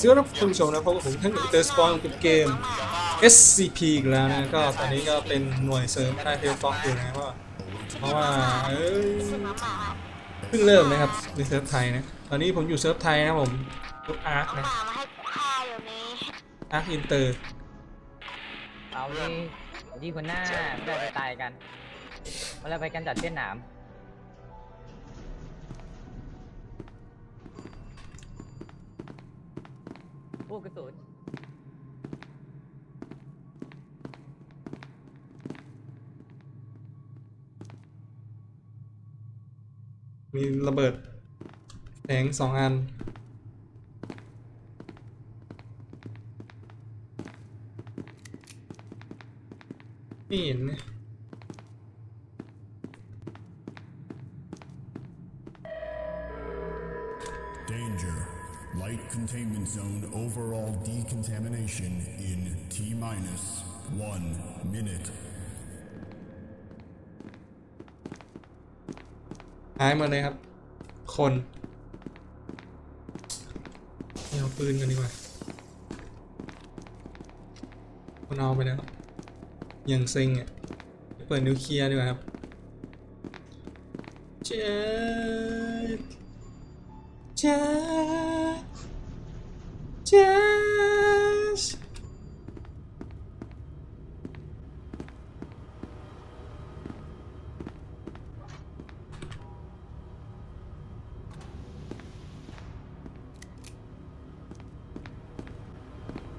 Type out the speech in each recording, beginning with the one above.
สวัสดีครับท่านผู้ชมนะพบกับผมท่านเตอร์สปอนกับเกม SCP อีกแล้วนะก็ตอนนี้ก็เป็นหน่วยเสริมค่ายเทลฟ็อกอยู่นะเพราะว่าเพราะว่าเอ้ยเพิ่งเริ่มนะครับในเซิร์ฟไทยนะตอนนี้ผมอยู่เซิร์ฟไทยนะผมลูกอาร์คนะหมามาให้ข้าวอยู่นี้อาร์คอินเตอร์เอาดิดีคนหน้าไม่ได้ไปตายกันมาแล้วไปกันจัดเส้นหนาม อ้กระสุนมีระเบิดแสงสองอันไม่เห็นเนี่ย containment zone overall decontamination in T minus one minute. หายหมาเลยครับ คนเอาปืนกันดีกว่าคนเอาไปแล้วยังเซ็งอะ เปิดนิวเคลียร์ดีกว่าครับ เจ็ดเจ็ด เจ็ด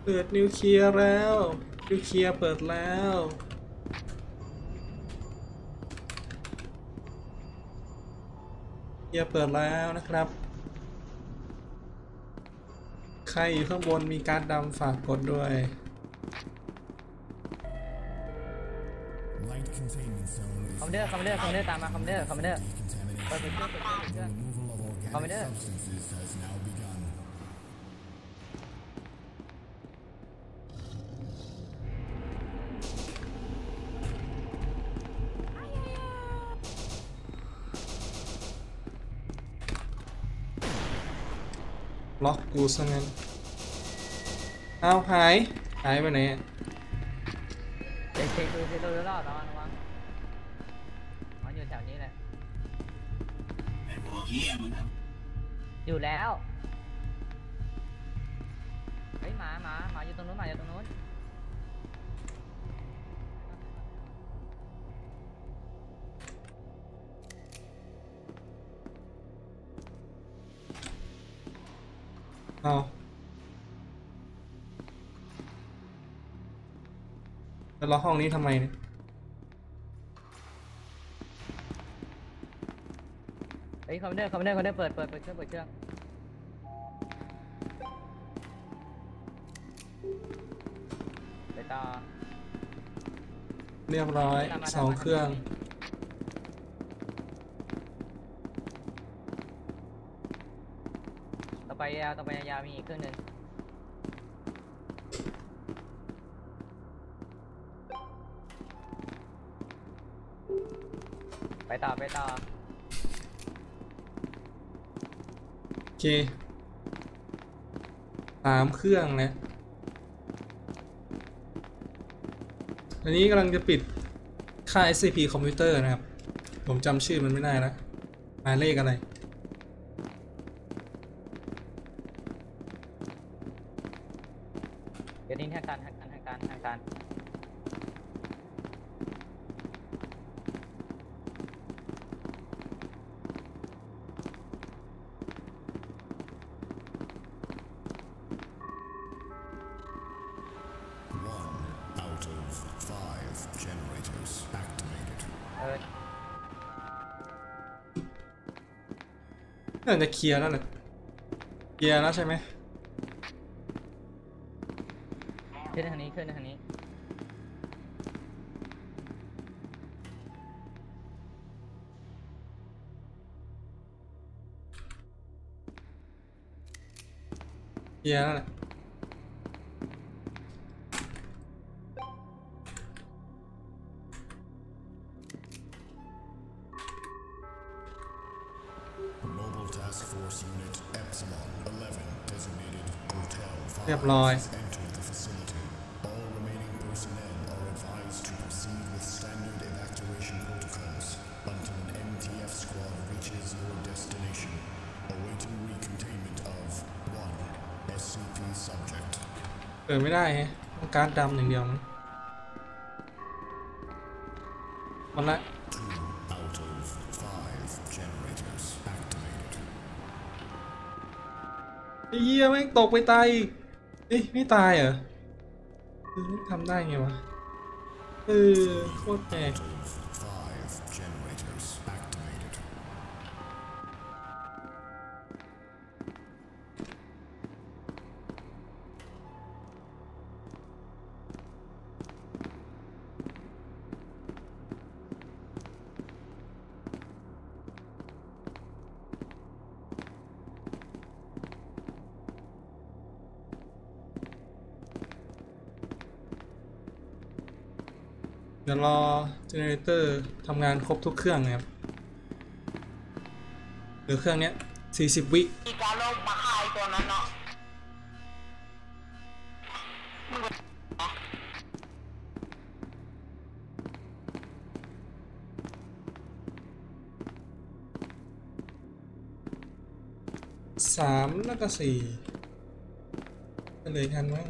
เปิดนิวเคลียร์แล้ว นิวเคลียร์เปิดแล้วเคลียร์เปิดแล้วนะครับ ครอยู่ข้างบนมีการดดำฝากกดด้วย Light containment zone is คอมเดอร์คอมเดอร์คอมเดอร์ตามมาคอมเดอร์คอมเดอร์ decontamination. เปิดเครื่องเปิดเครื่องเปิดเครื่ ล็อกกูซะงั้นเอาหาย หายไปไหนอะเด็กเด็กดูสิดูรอดระวังระวังมันอยู่แถวนี้แหละอยู่แล้ว แล้วล็อกห้องนี้ทำไมเนี่ยเฮ้ยคอมเดอร์คอมเดอร์คอมเดอร์เปิดเปิดเปิดเครื่องเปิดเครื่องไปต่อเรียบร้อยตามมาสองตามมาเครื่อง ต่อไปยาวต่อไปยาวมีอีกเครื่องหนึ่ง ต่อไปต่อโอเคสามเครื่องนะอันนี้กำลังจะปิดค่า SCP คอมพิวเตอร์นะครับ ผมจำชื่อมันไม่ได้แล้วหมายเลขอะไร น่าจะเคลียร์แล้วแหละเคลียร์แล้วใช่ไหมขึ้นทางนี้ขึ้นทางนี้ เคลียร์แล้วแหละ one SCP subject. เปิดไม่ได้ฮะต้องการดำอย่างเดียวมั้งหมดละไอ้เหี้ยแม่งตกไปตายอีก เอ้ยไม่ตายเหรอเออทำได้ไงวะ เออโคตรแปลก เดี๋ยวรอเจเนเรเตอร์ทำงานครบทุกเครื่องนะครับเหลือเครื่องเนี้ย40 วิมีการลบมาฆ่าไอ้ตัวนั้นเนาะสามแล้วก็สี่ก็เลยทันมั้ง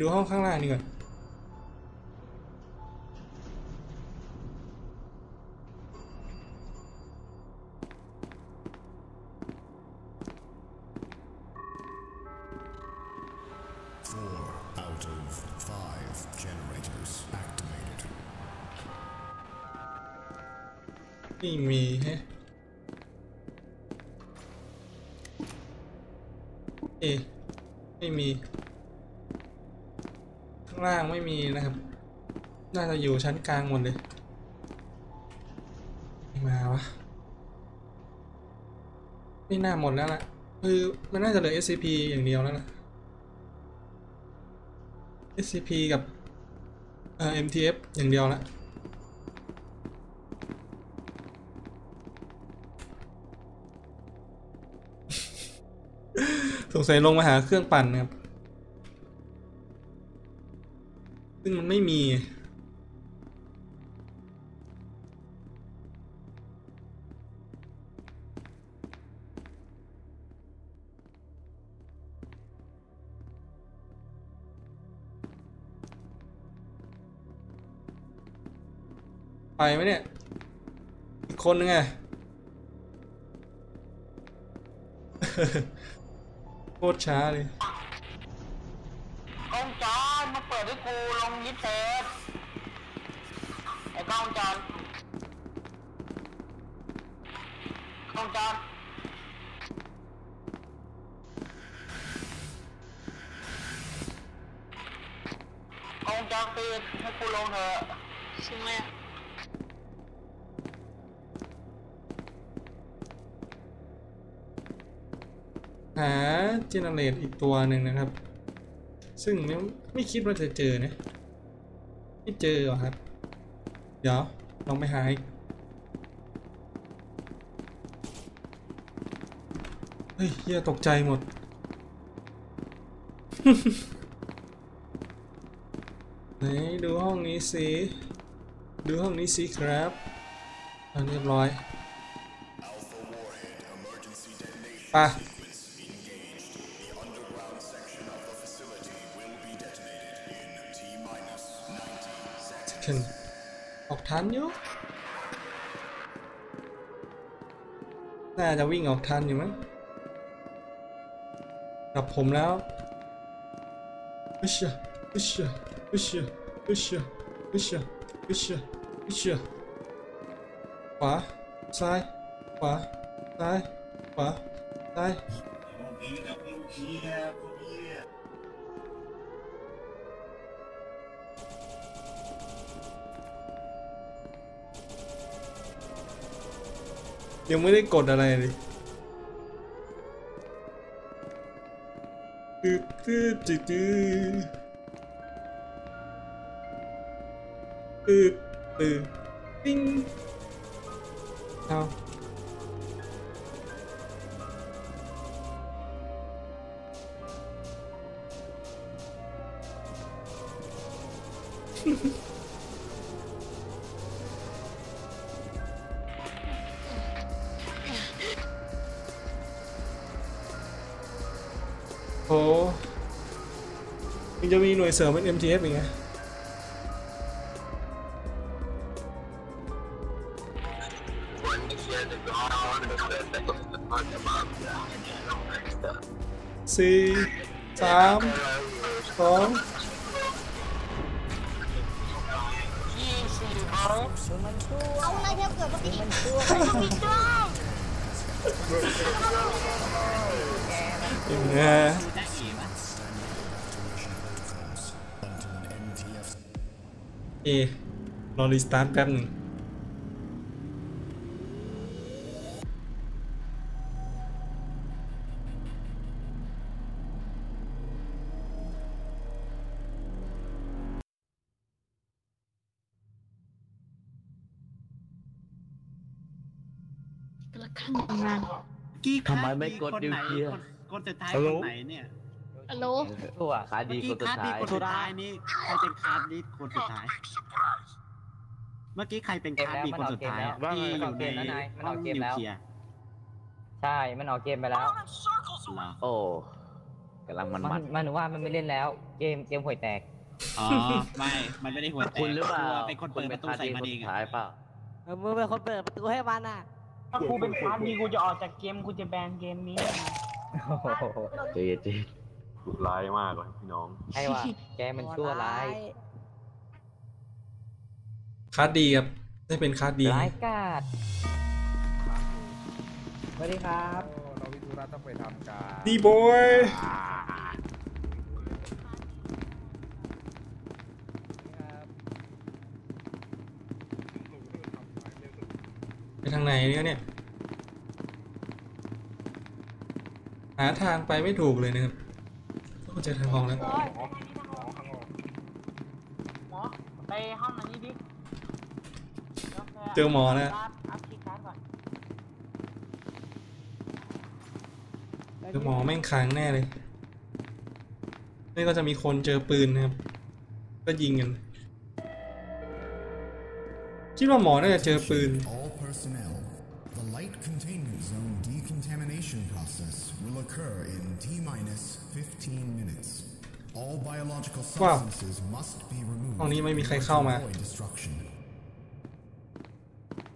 ดูห้องข้างล่างดีกว่า Four out of five generators activated. ไม่มีแฮะเอะไม่มีข้าง ล่างไม่มีนะครับ น่าจะอยู่ชั้นกลางหมดเลย มาวะ นี่น่าหมดแล้วล่ะ คือมันน่าจะเหลือ SCP อย่างเดียวแล้วนะ SCP กับเอ่อ MTF อย่างเดียวละสงสัยลงมาหาเครื่องปั่นนะครับ ซึ่งมันไม่มี ไปไหมเนี่ย อีกคนนึงไงโคตรช้าเลย กล้องจอ ดมาเปิดให้กูลงยิปเซฟไอ้กล้องจอดกล้องจอดกล้องจอดปิดให้กูลงเถอะใช่ไหมหาเจเนเรตอีกตัวหนึ่งนะครับ ซึ่งไม่ไม่คิดว่าจะเจอนะไม่เจอหรอครับ เดี๋ยวลองไปหาอีกเฮ้ยเฮียตกใจหมด ไหนดูห้องนี้สิ ดูห้องนี้สิครับอะเรียบร้อยไป ขึ้นออกทันอยู่ น่าจะวิ่งออกทันอยู่มั้งกับผมแล้วเฮ้ยเชี่ยเฮ้ยเชี่ยเฮ้ยเชี่ยเฮ้ยเชี่ยเฮ้ยเชี่ยเฮ้ยเชี่ยเฮ้ยเชี่ยขวาซ้ายขวาซ้ายขวาซ้าย ยังไม่ได้กดอะไรเลยตึ๊ดตึ๊ดตึ๊ดตึ๊ดตึ๊ดตึ๊ดปิ้งเอา ยังจะมีหน่วยเสริมเป็น MTF อีกไงสี่สามสองยี่สี่เบิร์ เอรอรีสตาร์ทแป๊บหนึ่งละครั้งทำงาน กี้ทำไมไม่กดคนนิวไหนเคลียร์คนคนสุดท้ายคนไหนเนี่ย ฮัลโหลตัวขาดีเมื่อคนสุดคาร์ดดีท้ายคนสุดท้ายนี่ใครเป็นคาร์ดดีคนสุดท้าย เมื่อกี้ใครเป็นคาร์ดดีคนสุดท้ายอะที่อยู่ในห้องนิวเคลียร์ใช่ มันออกเกมไปแล้วเหรอโอ้กำลังมันมัมันนมันว่ามันไม่เล่นแล้ว เกมเกมห่วยแตก อ๋อ ไม่ มันไม่ได้หัวแตกคุณหรือเปล่าเป็นคนเปิดประตูใส่มันเองคุณป็นคาร์ดดีคนสุดท้ายเปล่าเออมึงเป็นคนเปิดประตูให้มันอะ ถ้ากูเป็นคาร์ดดีกูจะออกจากเกมกูจะแบนเกมนี้โอ้โหเจ๊เจ๊ ร้ายมากเลยพี่น้องไอ้ว่าแกมันชั่วร้ายคาร์ดดีครับ ได้เป็นคาร์ดดี ร้ายกาจสวัสดีครับดีบอยไปทางไหนเนี่ยเนี่ย หาทางไปไม่ถูกเลยนะครับต้อง เจอทางออกแล้วหมอไปห้องอันนี้ดิเจอหมอแล้วอัพคีย์การ์ดก่อนเจอหมอแม่งค้างแน่เลยนี่ก็จะมีคนเจอปืนนะครับ ก็ยิงกัน คิดว่าหมอน่าจะเจอปืน all personnel. The light containment zone decontamination process will occur in T minus 15 minutes. All biological Wow. substances must be removed ห้องนี้ไม่มีใคร in order เข้า to มา avoid destruction.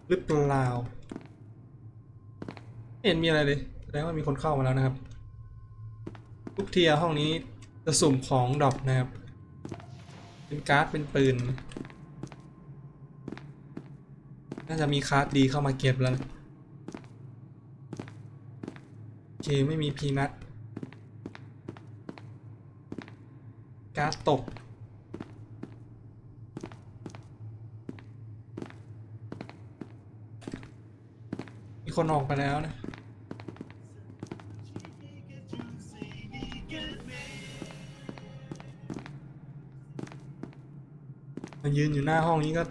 หรือเปล่าไม่เห็นมีอะไรเลยแสดงว่ามีคนเข้ามาแล้วนะครับ ทุกเทียร์ห้องนี้จะสุ่มของดรอปนะครับ เป็นการ์ดเป็นปืน น่าจะมีคาร์ดดีเข้ามาเก็บแล้วนะโอ เคไม่มีพีนัทการ์ดตก มีคนออกไปแล้วนะมายืนอยู่หน้าห้องนี้ก็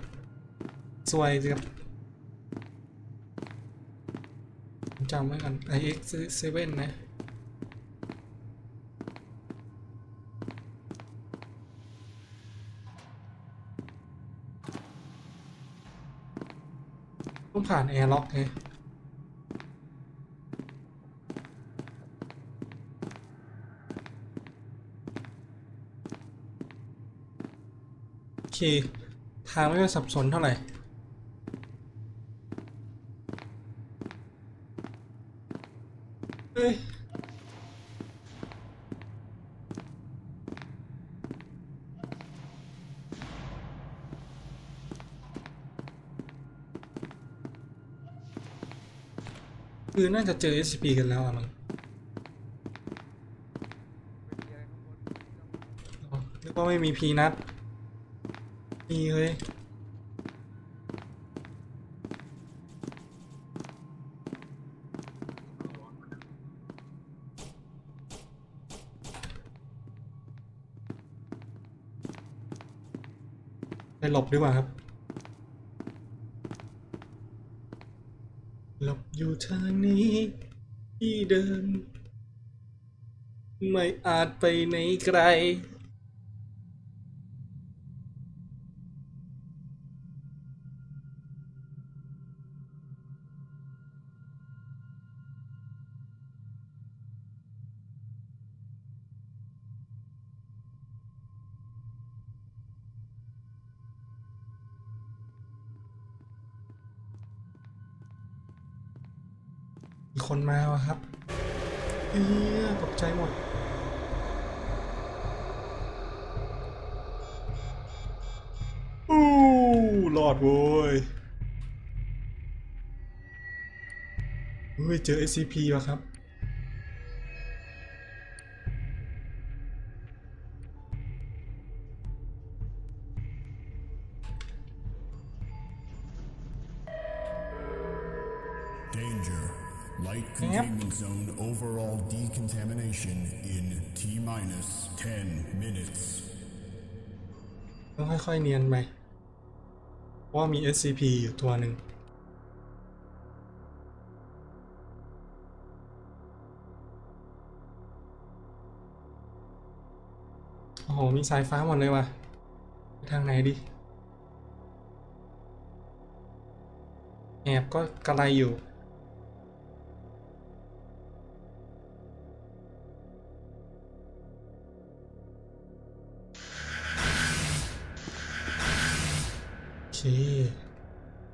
สวยสิครับผม จำไว้กัน iX 7 นะต้องผ่านแอร์ล็อกไงโอเค ทางไม่ค่อยสับสนเท่าไหร่ เอ้ย คือน่าจะเจอ SCP กันแล้วอะมันนึกว่าไม่มีพีนัทมีเฮ้ย หลบดีกว่าครับ หลบอยู่ทางนี้ ที่เดิม ไม่อาจไปไหนไกล มาวะครับเฮียตกใจหมดอู้รอดโว้ยเฮ้ยเจอ SCP วะครับ ต้องค่อยๆเนียนไปว่ามี SCP อยู่ตัวหนึ่งโอ้โห มีสายฟ้าหมดเลยว่ะไปทางไหนดีแอบก็กระไรอยู่ เค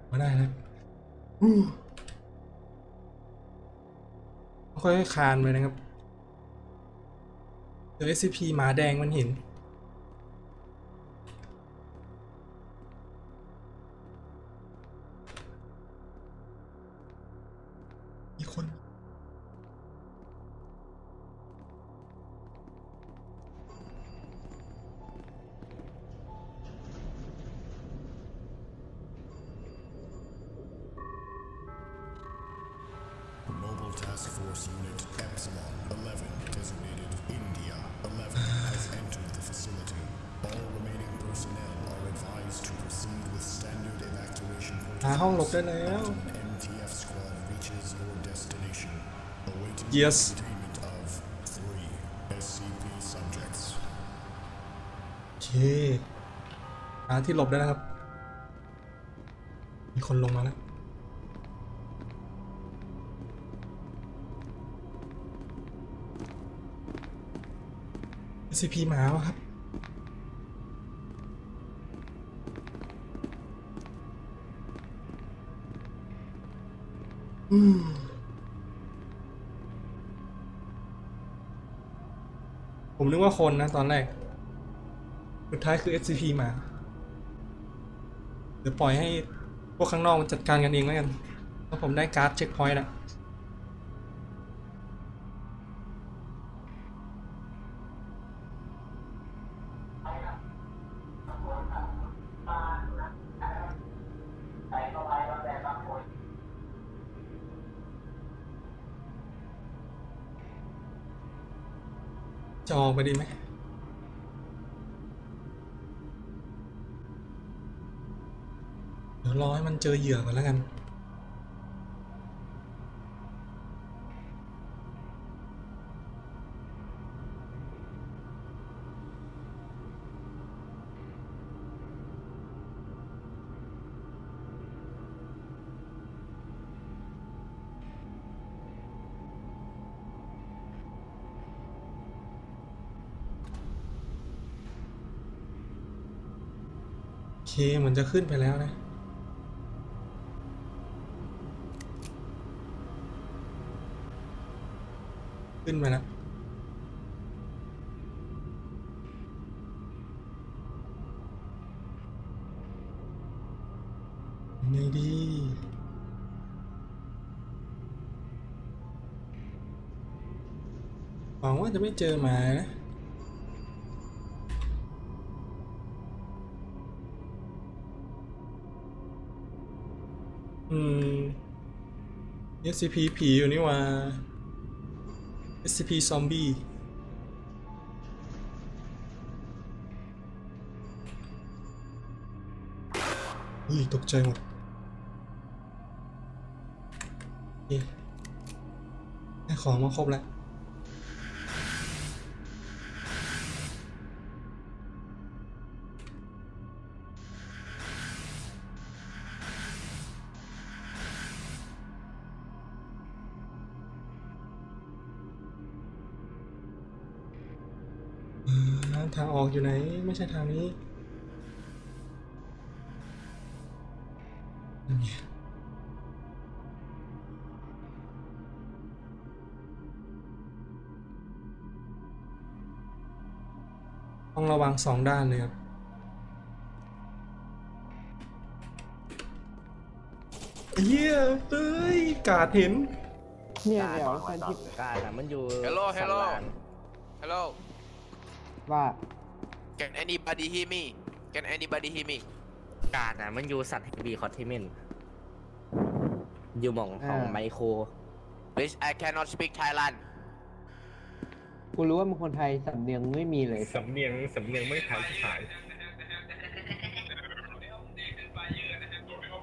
มาได้นะค่อยๆคานไปนะครับเดี๋ยว SCP หมาแดงมันเห็น Task Force Unit Epsilon 11, designated India 11, has entered the facility. All remaining personnel are advised to proceed with standard evacuation หาห้องหลบได้ protocols แล้ว until an MTF squad reaches your destination. Awaiting Yes. containment of three SCP subjects. โอเค หาที่หลบได้แล้วครับ มีคนลงมาแล้ว SCP หมาวะครับ อืม ผมนึกว่าคนนะตอนแรก สุดท้ายคือ SCP มาเดี๋ยวปล่อยให้พวกข้างนอกจัดการกันเองแล้วกันเพราะผมได้การ์ดเช็คพอยต์แล้ว ไปดีไหมเดี๋ยวรอให้มันเจอเหยื่อก่อนแล้วกัน เคเหมือนจะขึ้นไปแล้วนะขึ้นมาแล้วไงดีหวังว่าจะไม่เจอหมานะ อืม SCP ผีอยู่นี่ว่า SCP ซอมบี้อุ้ยตกใจหมดเคได้ของมาครบแล้ว ทางออกอยู่ไหน ไม่ใช่ทางนี้นั่นไงต้องระวังสองด้านเลยครับเยี่ยเอ้ยกาดเห็น เนี่ยเดี๋ยวคนที่กาแต่มันอยู่ Hello, hello. สันหลัง Hello. ว่า Can anybody hear me? Can anybody hear me? กาดอะมันอยู่สัตว์แห่งบีคอทเทเมนอยู่หม่องของไมโคร Please, I cannot speak Thailand. กูรู้ว่ามึงคนไทยสำเนียงไม่มีเลย สำเนียงสำเนียงไม่ไทยขาย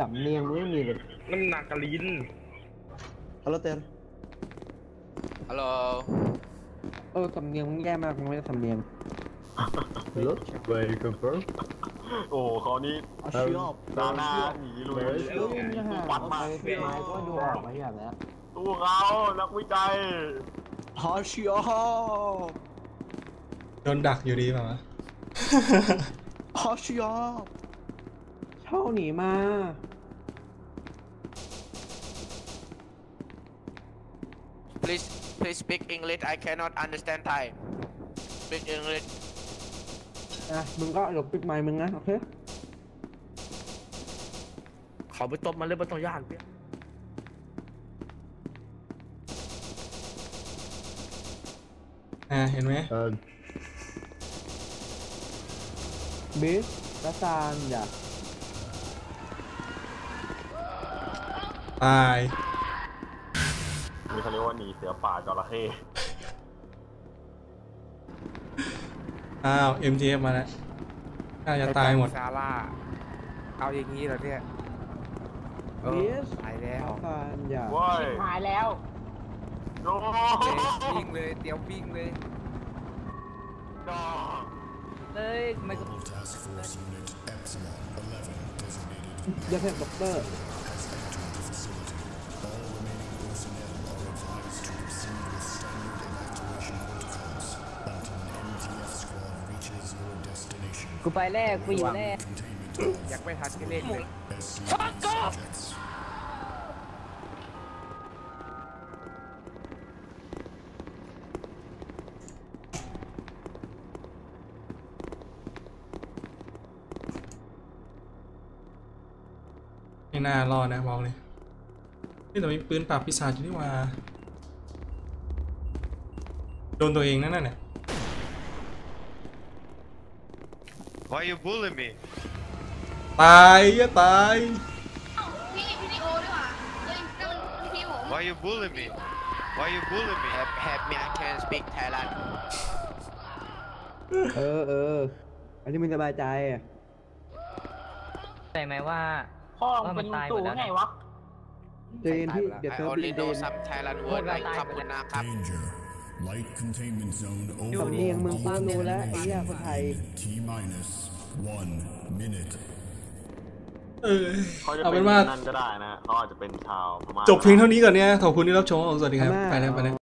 สำเนียงมึงไม่มีเลยมันนากาลินฮัลโหลเต้น Hello. เออสำเนียงมึงแย่มากมึงไม่ได้สำเนียง รถเบย์คอนเฟิร์มโอ้เขานี่เอาเชื่อมดาหน้าหนีลุยเออมึงจะหาวัดมาไปเป็นไม้ก็ดูออกมาอย่างแล้วตู้เขานักวิจัยฮอชิโอโดนดักอยู่ดีเปล่าวะฮอชิโอเช่าหนีมา Please, please speak English. I cannot understand Thai. Speak English. อะมึงก็หลบปิดไม้มึงนะโอเคเขาไปตบมันเลยบนตรงย่านเปี้ยอ่าเห็นไหมเออบิสและซานอย่าตาย นี่เขาเรียกว่าหนีเสือป่าจระเข้ อ้าว MTF มาแล้วน่าจะตายหมด ซาร่าเอาอย่างนี้เหรอเนี่ยบิสตายแล้วซานอย่าเว้ยหายแล้วโอ้วิ่งเลยเตรียมวิ่งเลยเลยไม่ก็ Mobile Task Force Unit Epsilon 11 designated อย่าเพ่งด็อกเตอร์ กูไปแรกกูอยู่แรก Containment อยากไม่ทันก็เล่นเลย SCP subjects. ไม่น่ารอดนะบอกเลยนี่แต่มีปืนปราบปีศาจอยู่นี่หว่า โดนตัวเองนั่นน่ะ Why you bully me ตายอย่าตาย พี่วิดีโอด้วยว่ะเฮ้ยนั่นมันพี่ผม Why you bully me Why you bully me Help, help me I can speak Thailand เออเออ อันนี้มึงสบายใจอะใช่ไหมว่า พ่อมึงเป็นตู่ไงวะ เจนที่ เดี๋ยว I เธอ only บินเด know น some Thailand word like ขอบคุณนะครับ Danger. Light containment zone สำเนียงมึงกูรู้แล้วไอ้ overall เหี้ยคนไทย T minus one minute. เออเขาจะเอาเป็เป็นนว่า นั่นก็ได้นะเขาอาจจะเป็นชาวพม่า จบเพียงเท่านี้ก่อนเนี่ยขอบคุณที่รับชมสวัสดีครับพม่าไปแล้วไปแล้ว